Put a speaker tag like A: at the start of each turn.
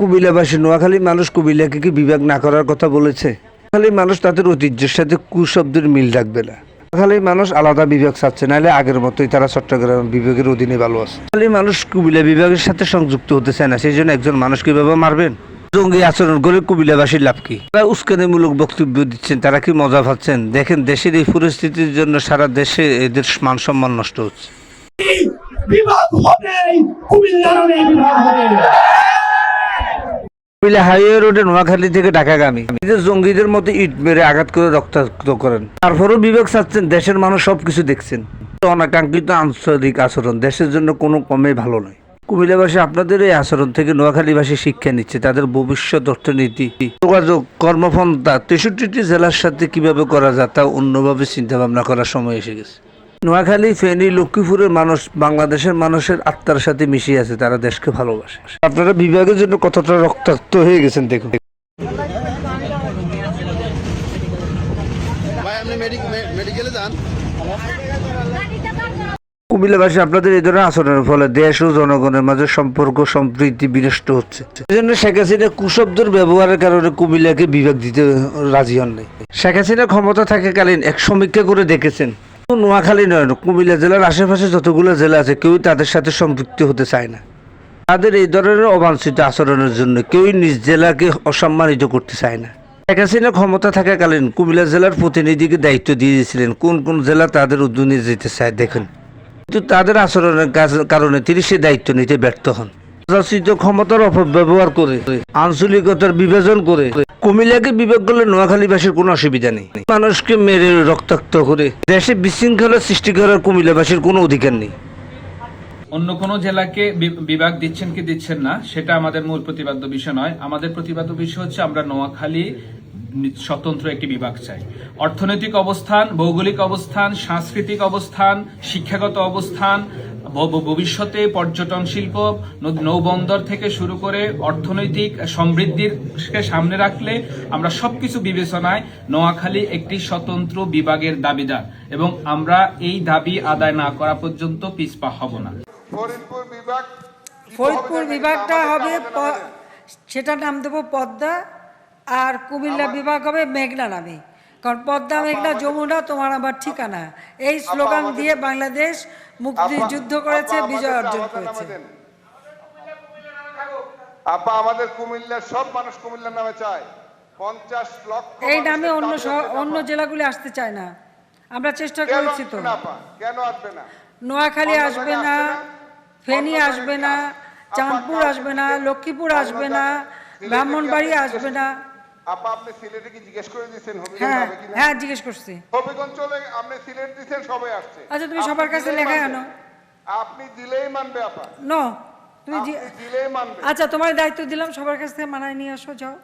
A: কুমিল্লাবাসী নোয়াখালী মানুষ কুমিল্লাকে কি বিভাগ না করার কথা বলেছে? নোয়াখালী মানুষ তাদের ঐতিহ্যের সাথে কুশব্দের মিল রাখবে না। নোয়াখালী মানুষ আলাদা বিভাগ চাচ্ছে, নাহলে আগের মতোই তারা চট্টগ্রাম বিভাগের অধীনে ভালো আছে। নোয়াখালী মানুষ কুমিল্লা বিভাগের সাথে সংযুক্ত হতে চায় না, সেই জন্য একজন মানুষ কীভাবে মারবেন? জঙ্গি আচরণ করে কুমিল্লাবাসীর লাভ কি? তারা উস্কানিমূলক বক্তব্য দিচ্ছেন, তারা কি মজা পাচ্ছেন? দেখেন, দেশের এই পরিস্থিতির জন্য সারা দেশে এদের মান সম্মান নষ্ট হচ্ছে।
B: বিভাগ হবে কুমিল্লার বিভাগ হবে।
A: কুমিল্লা হাইওয়ে রোডে নোয়াখালী থেকে ঢাকাগামী। নিজের জঙ্গিদের মতো ইট মেরে আঘাত করে রক্তাক্ত করেন। তারপরও বিবেক চাচ্ছেন দেশের মানুষ সবকিছু দেখছেন। অনাকাঙ্ক্ষিত আন্তরিক আচরণ দেশের জন্য কোনো কমে ভালো নয়। কুমিল্লাবাসী আপনাদের এই আচরণ থেকে নোয়াখালীবাসী শিক্ষা নিচ্ছে, তাদের ভবিষ্যৎ অর্থনীতি, যোগাযোগ কর্মপন্থা তেষট্টিটি জেলার সাথে কীভাবে করা যায় তা অন্যভাবে চিন্তা ভাবনা করার সময় এসে গেছে। নোয়াখালী ফেনী লক্ষ্মীপুরের মানুষ বাংলাদেশের মানুষের আত্মার সাথে মিশিয়ে আছে তারা দেশকে ভালোবাসে। আপনারা বিভাগের জন্য কতটা রক্তাক্ত হয়ে গেছেন দেখুন। কুমিল্লাবাসী আপনাদের এই ধরনের আচরণের ফলে দেশ ও জনগণের মাঝে সম্পর্ক সম্প্রীতি বিনষ্ট হচ্ছে। এই জন্য শেখ হাসিনা কুশব্দের ব্যবহারের কারণে কুমিল্লাকে বিভাগ দিতে রাজি হন নাই শেখ হাসিনা ক্ষমতা থাকাকালীন এক সমীক্ষা করে দেখেছেন নোয়াখালী নয়, কুমিল্লা জেলার আশেপাশে যতগুলো জেলা আছে, কেউই তাদের সাথে সম্পৃক্ত হতে চায় না। তাদের এই ধরনের অবাঞ্ছিত আচরণের জন্য কেউই নিজ জেলাকে অসম্মানিত করতে চায় না। শেখ হাসিনা ক্ষমতা থাকাকালীন কুমিল্লা জেলার প্রতিনিধিকে দায়িত্ব দিয়ে দিয়েছিলেন। কোন কোন জেলা তাদের উদ্যোগে যেতে চায়, দেখেন। কিন্তু তাদের আচরণের কারণে তিনি সে দায়িত্ব নিতে ব্যর্থ হন। ক্ষমতার অপব্যবহার করে, আঞ্চলিকতার বিভাজন করে। কুমিল্লাকে বিভাগ করলে নোয়াখালীবাসীর কোনো অসুবিধা নেই। মানুষকে মেরে রক্তাক্ত করে দেশে বিশৃঙ্খলা সৃষ্টি করার কুমিল্লাবাসীর কোনো অধিকার নেই।
C: অন্য কোনো জেলাকে বিভাগ দিচ্ছেন কি দিচ্ছেন না, সেটা আমাদের মূল প্রতিপাদ্য বিষয় নয়। আমাদের প্রতিপাদ্য বিষয় হচ্ছে, আমরা নোয়াখালী স্বতন্ত্র একটি বিভাগ চাই। অর্থনৈতিক অবস্থান, ভৌগোলিক অবস্থান, সাংস্কৃতিক অবস্থান, শিক্ষাগত অবস্থান ভবিষ্যতে পর্যটন শিল্প নৌবন্দর থেকে শুরু করে অর্থনৈতিক সমৃদ্ধির কে সামনে রাখলে আমরা সবকিছু বিবেচনায় নোয়াখালী একটি স্বতন্ত্র বিভাগের দাবিদার এবং আমরা এই দাবি আদায় না করা পর্যন্ত পিছপা হব না।
D: ফরিদপুর বিভাগ
E: ফরিদপুর বিভাগটা হবে সেটার নাম দেবো পদ্মা আর কুমিল্লা বিভাগ হবে মেঘনা নামে। কারণ পদ্মা মেঘনা যমুনা তোমার আমার ঠিকানা। এই স্লোগান দিয়ে বাংলাদেশ মুক্তিযুদ্ধ করেছে বিজয় অর্জন করেছে।
D: আপা আমাদের কুমিল্লার সব মানুষ কুমিল্লার নামে চায়। পঞ্চাশ লক্ষ
E: এই নামে অন্য অন্য জেলাগুলি আসতে চায় না। আমরা চেষ্টা করেছি তো?
D: কেন আসবে না?
E: নোয়াখালী আসবে না ফেনী আসবে না। চাঁদপুর আসবে না লক্ষ্মীপুর আসবে না ব্রাহ্মণবাড়ি আসবে না।
D: আপা আপনি সিলেটে কি জিজ্ঞেস করে দিচ্ছেন হবিগঞ্জ
E: হ্যাঁ
D: হবে কিনা?
E: হ্যাঁ জিজ্ঞেস করছি।
D: হবিগঞ্জ চলে আপনি সিলেট দিচ্ছেন সবাই আসছে।
E: আচ্ছা, তুমি
D: আপনি
E: সবার কাছে
D: দিলেই
E: লেখায়
D: মানবে।
E: আনো।
D: আপনি দিলেই মানবে আপা।
E: নো তুমি জি-
D: দিলেই মানবে।
E: আচ্ছা তোমার দায়িত্ব দিলাম সবার কাছ থেকে মানায় নিয়ে আসো যাও।